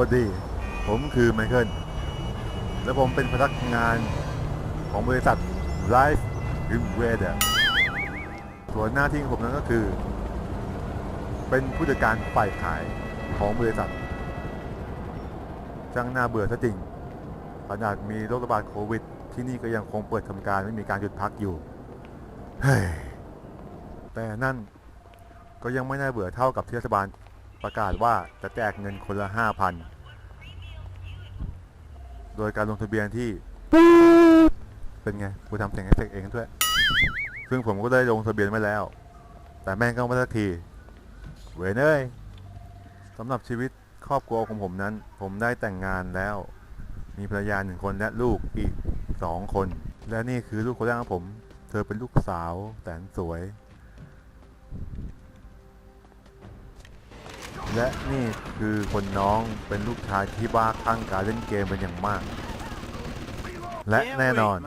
วัสดี ผมคือไมเคิล และผมเป็นพนักงานของบริษัท Life Invader ส่วนหน้าที่ของผมนั้นก็คือ เป็นผู้จัดการฝ่ายขายของบริษัทช่างน่าเบื่อซะจริง ขนาดมีโรคระบาดโควิด ที่นี่ก็ยังคงเปิดทำการไม่มีการหยุดพักอยู่ เฮ้ย แต่นั่นก็ยังไม่น่าเบื่อเท่ากับเที่รัฐบาล ประกาศว่าจะแจกเงินคนละ 5,000 โดยการลงทะเบียนที่ เป็นไง กูทำเสียงเอฟเฟกเองด้วย ซึ่งผมก็ได้ลงทะเบียนไว้แล้ว แต่แม่งก็ไม่สักที เวยเอ้ยสำหรับชีวิตครอบครัวของผมนั้น ผมได้แต่งงานแล้ว มีภรรยาหนึ่งคนและลูกอีกสองคน และนี่คือลูกคนแรกของผม เธอเป็นลูกสาวแสนสวย และนี่คือคนน้องเป็นลูกชายที่บ้าคลั่งการเล่นเกมเป็นอย่างมาก และแน่นอน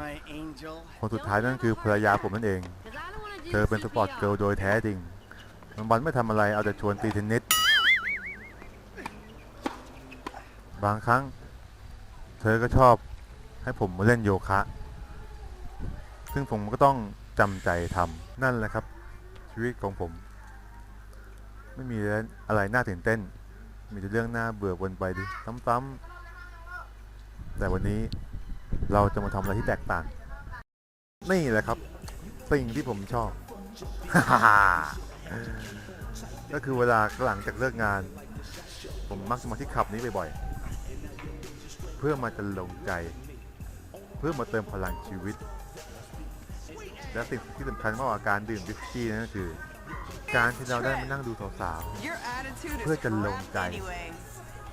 คนสุดท้ายนั่นคือภรรยาผมนั่นเอง เธอเป็นสปอร์ตเกิร์ลโดยแท้จริงวันๆไม่ทำอะไรเอาแต่ชวนตีเทนนิสบางครั้ง เธอก็ชอบให้ผมมาเล่นโยคะ ซึ่งผมก็ต้องจำใจทำนั่นแหละครับ ชีวิตของผม ไม่มีอะไรน่าตื่นเต้น มีแต่เรื่องน่าเบื่อวนไปดิซ้ำๆแต่วันนี้เราจะมาทำอะไรที่แตกต่าง นี่แหละครับ สิ่งที่ผมชอบ ก็คือเวลาหลังจากเลิกงาน ผมมักจะมาที่ขับนี้บ่อยๆ เพื่อมาจะลงใจ เพื่อมาเติมพลังชีวิต และสิ่งที่สำคัญมากกว่าการดื่มวิสกี้นั่นก็คือ การที่เราได้มานั่งดูสาว Your attitude is เพื่อจะลง correct ใจ anyway.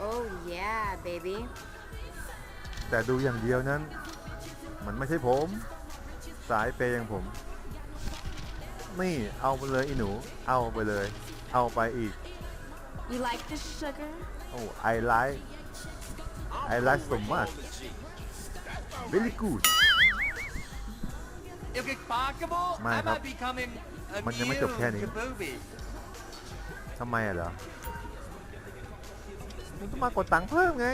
Oh yeah, baby. ๆแต่ดูอย่างเดียวนั้น มันไม่ใช่ผม สายเปย์อย่างผม นี่เอาไปเลยอีหนู เอาไปเลย เอาไปอีก You like the sugar? โอ้ I like I like so much very good If it's possible, Mai I hấp. might becoming a Mình nhắm mắt chụp khe này. new kaboobie. ทำไมอะเหรอมันต้องมากดตังค์เพิ่มไง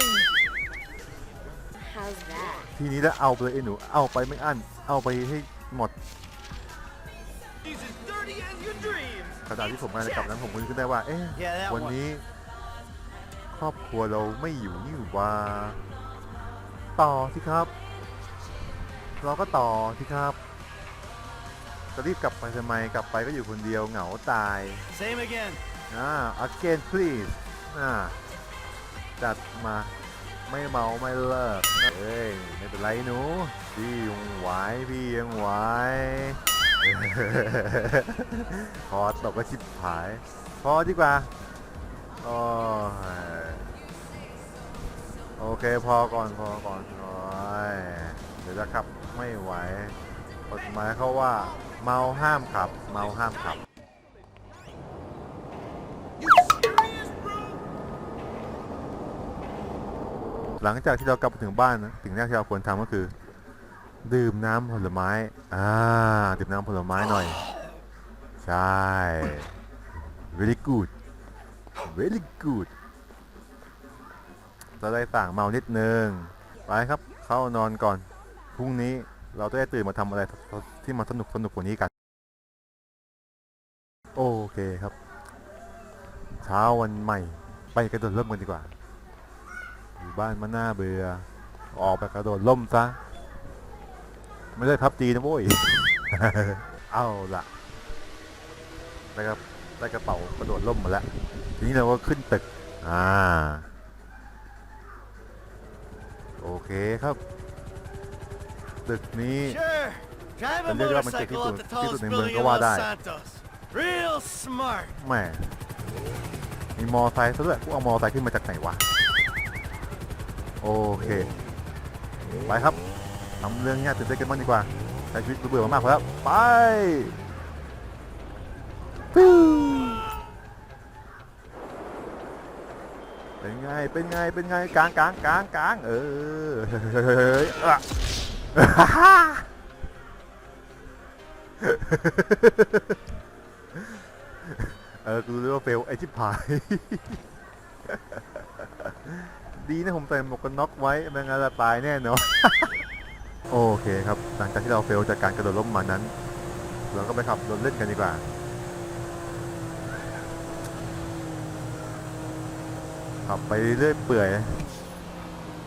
How's that? ทีนี้แล้วเอาไปเลยไอ้หนู เอาไปไม่อั้น เอาไปให้หมด He's as dirty as your dreams. ขณะที่ผมกำลังจะกลับนั้นผมก็นึกขึ้นได้ว่า เอ๊ะ Yeah, that วัน one. นี้ ครอบครัวเราไม่อยู่นี่หว่า ต่อสิครับ เราก็ต่อสิครับ จะรีบกลับไปทำไมกลับไปก็อยู่คนเดียวเหงาตาย Same again. อ่า again please อ่าจัดมาไม่เมาไม่เลิกเฮ้ยไม่เป็นไรหนูพี่ยังไหวพี่ยังไหวพอตกก็ชิบหาย พอดีกว่าโอ้ยโอเคพอก่อนพอก่อนโอ้ยเดี๋ยวจะขับไม่ไหวกฎหมายเขาว่า เมาห้ามขับ เมาห้ามขับ หลังจากที่เรากลับถึงบ้านนะสิ่งแรกที่เราควรทำก็คือ ดื่มน้ำผลไม้ อ่า ดื่มน้ำผลไม้หน่อย ใช่ very good very good จะได้ต่างเมานิดนึง ไปครับ เข้านอนก่อน พรุ่งนี้ เราจะได้ตื่นมาทำอะไรที่มันสนุกสนุกกว่านี้กัน โอเคครับ เช้าวันใหม่ ไปกระโดดร่มกันดีกว่า อยู่บ้านมันน่าเบื่อ ออกไปกระโดดร่มซะ ไม่ได้พับจีนะโว้ย เอาละได้ครับได้กระเป๋ากระโดดร่มมาแล้ว ทีนี้เราก็ขึ้นตึก อ่า โอเคครับ ตึกนี้ Sure. Drive a Tendría que haber motorcycle metido- up the metido tallest en building in Bangkok Los ได้ Santos. Real smart. แหมมีมอไซค์ซะด้วยพวกเอามอไซค์ขึ้นมาจากไหนวะ โอเค ไปครับทำเรื่องง่ายตื่นเต้นกันบ้างดีกว่าใช้ชีวิตเบื่อๆมากพอแล้วไปฟิวเป็นไง เป็นไง เป็นไงกลางกลางกลางกลางเออเฮ้ยอะ เออกูรู้ว่าเฟลไอชิบหาย ดีนะผมใส่หมวกกันน็อกไว้ไม่งั้นจะตายแน่นอน โอเคครับ หลังจากที่เราเฟลจากการกระโดดล่มมานั้น เราก็ไปขับรถเล่นกันดีกว่า ขับไปเรื่อยเปื่อย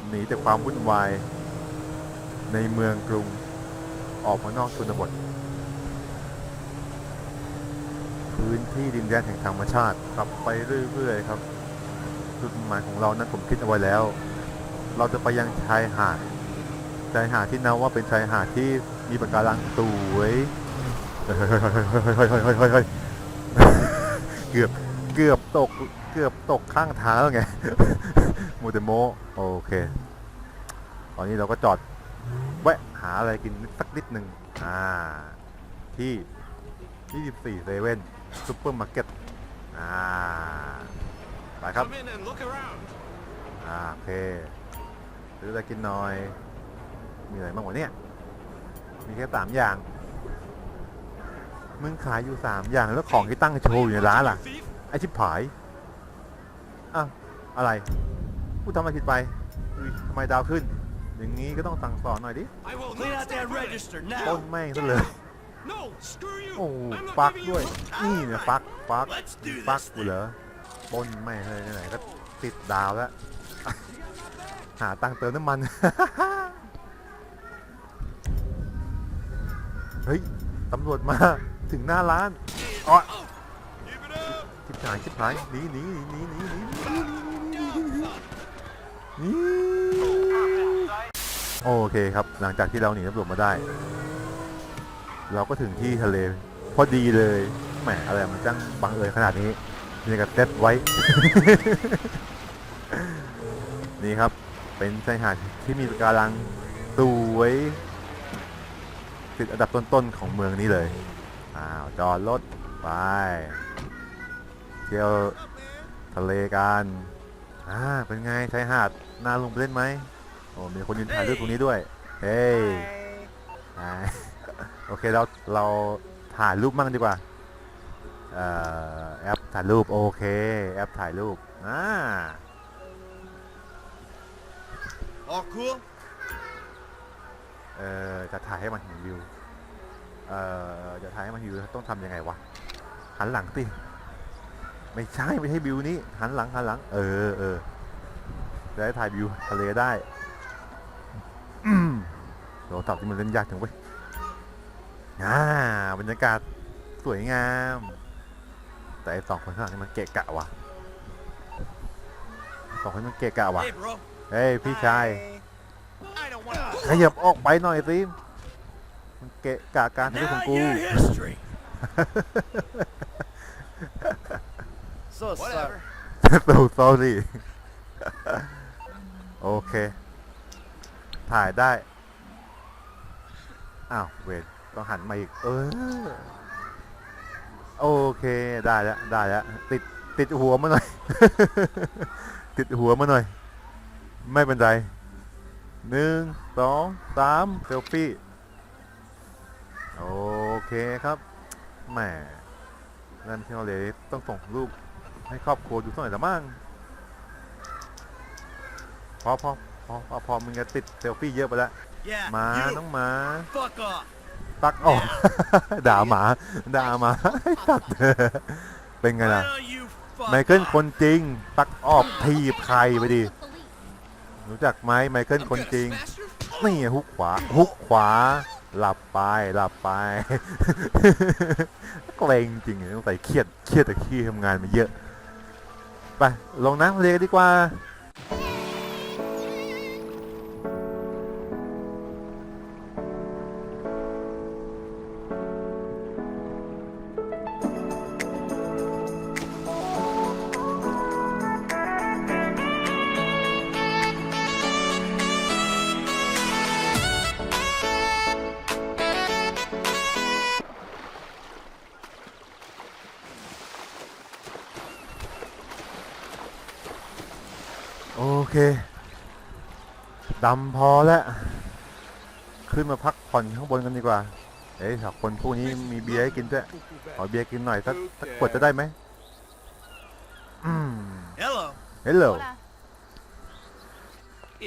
หนีจากความวุ่นวาย ในเมืองกรุงออกมานอกชนบท พื้นที่ดินแดนแห่งธรรมชาติขับไปเรื่อยๆครับจุดหมายของเรานั้นผมคิดเอาไว้แล้ว เราจะไปยังชายหาดชายหาดที่นับว่าเป็นชายหาดที่มีปะการังสวยเฮ้ยเฮ้ยเฮ้ยเฮ้ยเฮ้ยเฮ้ยเกือบเกือบตกเกือบตกข้างทางแล้วไงมูเตโมโอเค ตอนนี้เราก็จอด แวะหาอะไรกินสักนิดหนึ่งอ่า ที่ 24เซเว่นซุปเปอร์มาร์เก็ตอ่าไปครับ Come in and look around. อ่าโอเคซื้ออะไรกินหน่อย มีอะไรบ้างวะเนี่ย มีแค่สามอย่าง มึงขายอยู่สามอย่างแล้วของที่ตั้งโชว์อยู่ในร้านล่ะ Thief. ไอชิบผายอ้าวอะไร พูดทำอะไรผิดไปอุ๊ยทำไมดาวขึ้น อย่างนี้ก็ต้องสั่งสอนหน่อยดิ I will Clean not out that stand for this. register ปล้น now. แม่งซะเลย No, screw you. โอ้ I'm not ฟัก giving ด้วย you- นี่เนี่ยฟักฟัก Let's do ฟัก this กูเหรอปล้นแม่งเลยไหนๆก็ติดดาวแล้ว หาตังค์เติมน้ำมัน เฮ้ย ตำรวจมาถึงหน้าร้านอ๋อ Give it up. ชิบหายชิบหายหนีหนีหนีหนีหนีหนีหนี โอเคครับ หลังจากที่เราหนีตำรวจมาได้ เราก็ถึงที่ทะเล พอดีเลยแหมอะไรมันจังบังเอิญขนาดนี้มีกับเซตไว้ นี่ครับ เป็นชายหาดที่มีปะการังสวยติดอันดับต้นๆของเมืองนี้เลย อ้าว จอดรถไป เที่ยวทะเลกัน อ่า เป็นไงชายหาดน่าลงไปเล่นไหม โอ้มีคนยืนถ่ายรูปตรงนี้ด้วย เฮ้ยอ่าโอเคเราเราถ่ายรูปมั่งดีกว่าเอ่อแอปถ่ายรูปโอเค แอปถ่ายรูปอ่า All cool? เอ่อจะถ่ายให้มันเห็นวิวเอ่อจะถ่ายให้มันเห็นวิวต้องทำยังไงวะหันหลังสิไม่ใช่ไม่ใช่วิวนี้หันหลังหันหลัง เออเออจะได้ถ่ายวิวทะเลได้อืม โทรศัพท์ที่มันเล่นยากจังเว้ยอ่าบรรยากาศสวยงาม แต่ไอ้สองคนข้างหลังนี่มันเกะกะว่ะสองคนนี้มันเกะกะว่ะ Hey, bro. เฮ้ยพี่ชาย I don't want to. ขยับออกไปหน่อยสิมันเกะกะการถ่ายรูปของ Now กู your history. So Whatever. so sorry โอเค ถ่ายได้ อ้าวเวทต้องหันมาอีก เออ โอเคได้แล้วได้แล้วติดติดหัวมาหน่อย ติดหัวมาหน่อย ไม่เป็นไรหนึ่งสองสามเซลฟี่ โอเคครับแหมนั่นที่เราเลยต้องส่งรูปให้ครอบครัวดูสักหน่อยละมั้งพอพอพอพอพอมึงจะติดเซลฟี่เยอะไปแล้ว หมา you. น้องหมา Fuck off. ปักออก ด่าหมา ด่าหมาให้ตัดเป็นไง Why ล่ะ don't you fuck ไมเคิล off? คนจริง ปักออกทีบใครไปดิรู้จักไหมไมเคิล I'm คน gonna จริง smash your นี่ฮุกขวาฮุกขวา หลับไปหลับไปเกรงจริงๆต้องใส่เครียดเครียดแต่ขี้ทำงานมาเยอะไปลงน้ำทะเลกันดีกว่า เคดำพอแล้ว ขึ้นมาพักผ่อนข้างบนกันดีกว่า เอ้ยสองคนพวกนี้มีเบียร์ให้กินด้วยขอเบียร์กินหน่อยสักสักขวดจะได้ไหมอืม Hello. เฮลโหล Hola.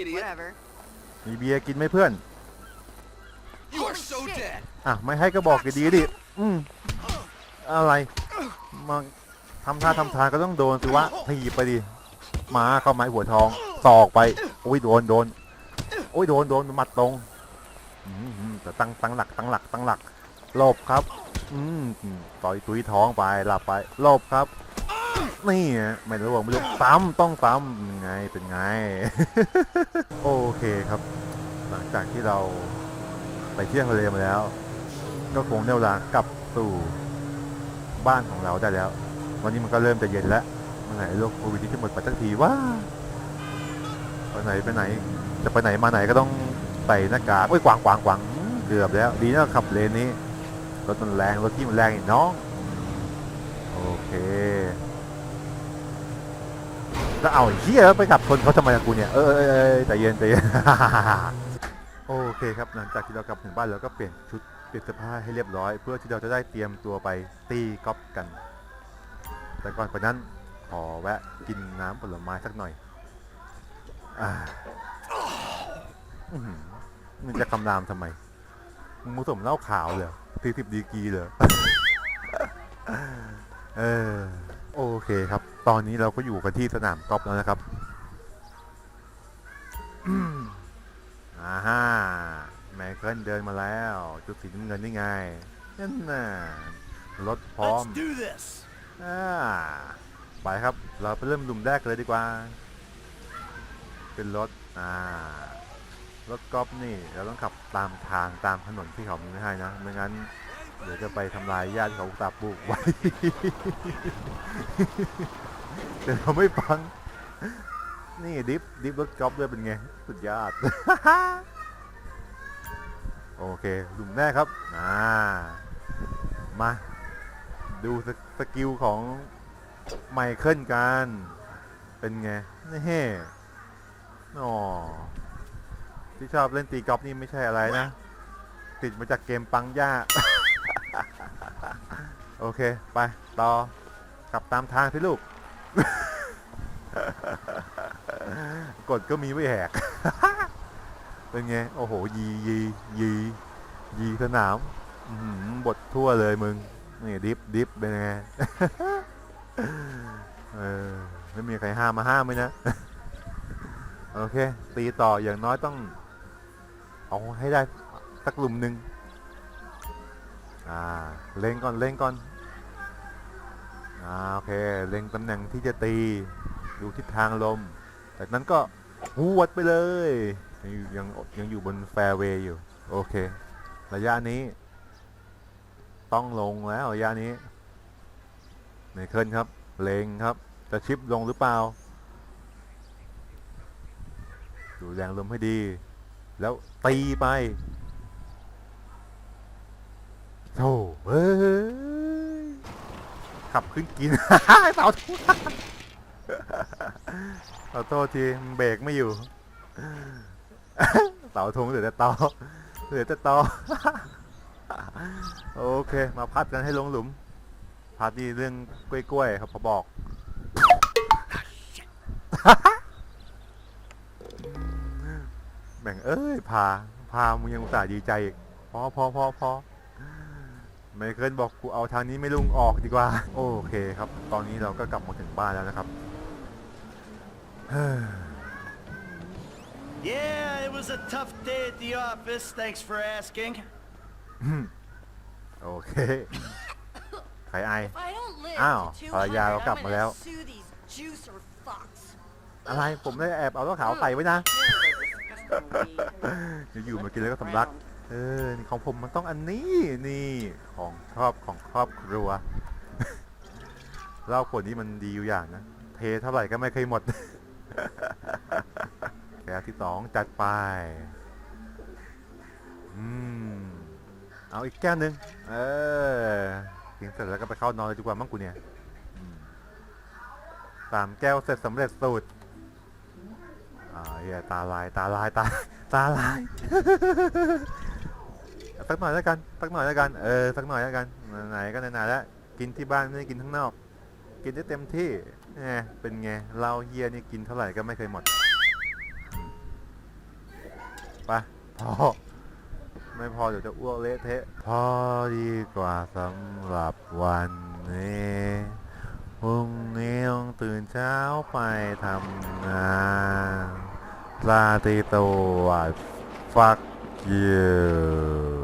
idiot. Whatever. มีเบียร์กินไหมเพื่อน You are so shit. dead. อะ ไม่ให้ก็บอกดีๆดิ อืม อะไรมาทำท่าทำทางก็ต้องโดนสิวะถีบไปดิมาเข้าไม้หัวทอง ตอกไปโอ้ยโดนโดนโอ้ยโดนโดนหมัดตรงแต่ตั้งตั้งหลักตั้งหลักตั้งหลักหลบครับ อืมต่อยตุ้ยท้องไปหลับไปหลบครับ นี่ไงไม่รู้ว่าไม่รู้ซ้ำต้องซ้ำไงเป็นไง โอเคครับ หลังจากที่เราไปเที่ยวทะเลมาแล้ว ก็คงได้เวลากลับสู่บ้านของเราได้แล้ว วันนี้มันก็เริ่มจะเย็นแล้วเมื่อไหร่โรคโควิดที่จะหมดไปสักทีว่า ไปไหนไปไหน จะไปไหนมาไหนก็ต้องใส่หน้ากากโอ้ยกวางกวางกวางเกือบแล้ว ดีนะขับเลนนี้รถมันแรงรถที่มันแรงอีกน้องโอเคแล้วเอาเฮียไปขับชนเขาทำไมกูเนี่ยเออเออเออเออใจเย็นใจเย็นโอเคครับหลังจากที่เรากลับถึงบ้านเราก็เปลี่ยนชุดเปลี่ยนเสื้อผ้าให้เรียบร้อย เพื่อที่เราจะได้เตรียมตัวไปตีกอล์ฟกัน แต่ก่อนไปนั้นขอแวะกินน้ำผลไม้สักหน่อย อาอื้อหือมึงจะคำรามทำไม มึงผสมเหล้าขาวเหรอทีสิบดีกรีเหรอ เออ โอเคครับ ตอนนี้เราก็อยู่กันที่สนามกอล์ฟแล้วนะครับอืมอ่าฮ่าไมเคิลเดินมาแล้ว จุดสีน้ำเงินนี่ไงนั่นน่ะรถพร้อม Let's do this. อ่าไปครับ เราไปเริ่มหลุมแรกกันเลยดีกว่า เป็นรถอ่ารถกอล์ฟนี่เราต้องขับตามทางตามถนนที่เขามีไม่ให้นะไม่งั้นเดี๋ยวจะไปทำลายญาติเขาตาปลูกไว้ แต่เราไม่ฟัง นี่ดิฟดิฟรถกอล์ฟด้วยเป็นไง สุดยอด โอเคหลุมแรกครับอ่ามา ดูสกสกิลของไมเคิลกัน เป็นไงนี่ อ๋อที่ชอบเล่นตีกอล์ฟนี่ไม่ใช่อะไรนะ ติดมาจากเกมปังย่า โอเค ไป ต่อขับตามทางสิลูก กดก็มีไม่แหก เป็นไง โอ้โห ยียียียีสนามอื้อหือบททั่วเลยมึง นี่ดิฟดิฟเป็นไง เออ ไม่มีใครห้ามมาห้ามไหมนะ โอเค ตีต่ออย่างน้อยต้อง เอาให้ได้สักหลุมหนึ่งอ่าเล็งก่อนเล็งก่อนอ่าโอเคเล็งตำแหน่งที่จะตีดูทิศทางลม จากนั้นก็หวดไปเลยยังอยู่ยังยงอยู่บนแฟร์เวย์อยู่ โอเค ระยะนี้ ต้องลงแล้วระยะนี้ไมเคิลครับ เลงครับ จะชิปลงหรือเปล่า ดูแรงลมให้ดี แล้วตีไปโธ่เอ้ยขับขึ้นกินเสาทุขอโทษทีเบรกไม่อยู่เสาธงเหลือแต่ตอเหลือแต่ตอโอเค มาพัดกันให้ลงหลุม พัดนี่เรื่องกล้วยๆครับพอบอก เอ้ยพาพามึงยังอุตส่าห์ดีใจอีกพอพอพอพอไมเคิลบอกกูเอาทางนี้ไม่ลุงออกดีกว่า โอเคครับ ตอนนี้เราก็กลับมาถึงบ้านแล้วนะครับเฮ้ย Yeah, it was a tough day at the office. Thanks for asking. โอเค ใครไอ If I don't live Ow, to ภรรยา 200, เรากลับ I'm มาแล้ว gonna sue these juicer fucks. อะไร ผมได้แอบเอาเหล้าขาวใส่ไว้นะ อยู่ๆมากินแล้วก็สำลัก เออนี่ของผมมันต้องอันนี้นี่ของชอบของครอบครัวเหล้าขวดนี้มันดีอยู่อย่างนะ เทเท่าไหร่ก็ไม่เคยหมด แก้วที่สองจัดไป อืม เอาอีกแก้วหนึ่งเออกินเสร็จแล้วก็ไปเข้านอนเลยดีกว่ามั้งกูเนี่ยอืมสามแก้วเสร็จสำเร็จสูตรอ่า เฮียตาลายตาลายตาตาลาย สักหน่อยแล้วกันสักหน่อยแล้วกันเออสักหน่อยแล้วกันไหนๆก็ไหนๆแล้วกินที่บ้านไม่ได้กินข้างนอก กินได้เต็มที่แหมเป็นไงเราเฮียนี่กินเท่าไหร่ก็ไม่เคยหมดไปพอไม่พอเดี๋ยวจะอ้วกเละเทะพอดีกว่าสำหรับวันนี้พรุ่งนี้ต้องตื่นเช้าไปทำงาน Platito, fuck you.